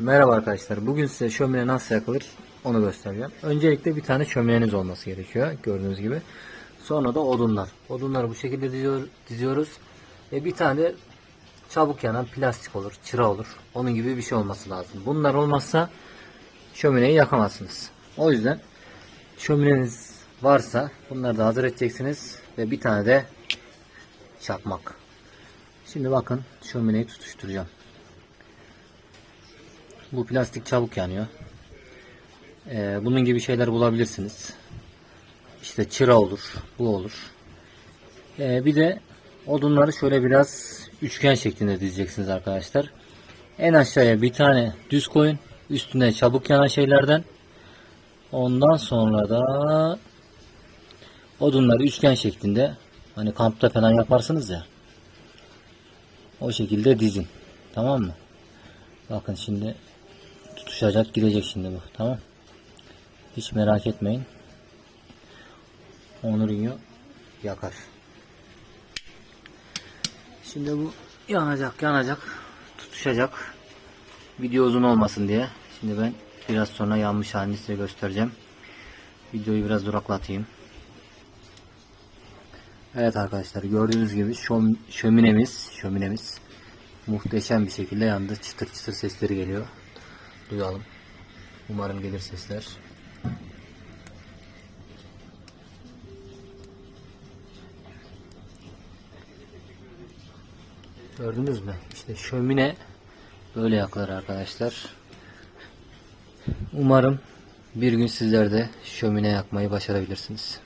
Merhaba arkadaşlar. Bugün size şömine nasıl yakılır onu göstereceğim. Öncelikle bir tane şömineniz olması gerekiyor. Gördüğünüz gibi. Sonra da odunlar. Odunları bu şekilde diziyor, diziyoruz. Ve bir tane çabuk yanan plastik olur, çıra olur. Onun gibi bir şey olması lazım. Bunlar olmazsa şömineyi yakamazsınız. O yüzden şömineniz varsa bunları da hazır edeceksiniz. Ve bir tane de çakmak. Şimdi bakın şömineyi tutuşturacağım. Bu plastik çabuk yanıyor. Ee, bunun gibi şeyler bulabilirsiniz. İşte çıra olur, bu olur. Ee, bir de odunları şöyle biraz üçgen şeklinde dizeceksiniz arkadaşlar. En aşağıya bir tane düz koyun. Üstüne çabuk yanan şeylerden. Ondan sonra da odunları üçgen şeklinde hani kampta falan yaparsınız ya. O şekilde dizin. Tamam mı? Bakın şimdi tutuşacak gidecek şimdi bu. Tamam. Hiç merak etmeyin. Onur'un yakar. Şimdi bu yanacak yanacak tutuşacak. Video uzun olmasın diye. Şimdi ben biraz sonra yanmış halini size göstereceğim. Videoyu biraz duraklatayım. Evet arkadaşlar gördüğünüz gibi şöm şöminemiz şöminemiz muhteşem bir şekilde yandı. Çıtır çıtır sesleri geliyor. Duyalım. Umarım gelir sesler. Gördünüz mü? İşte şömine böyle yakılır arkadaşlar. Umarım bir gün sizler de şömine yakmayı başarabilirsiniz.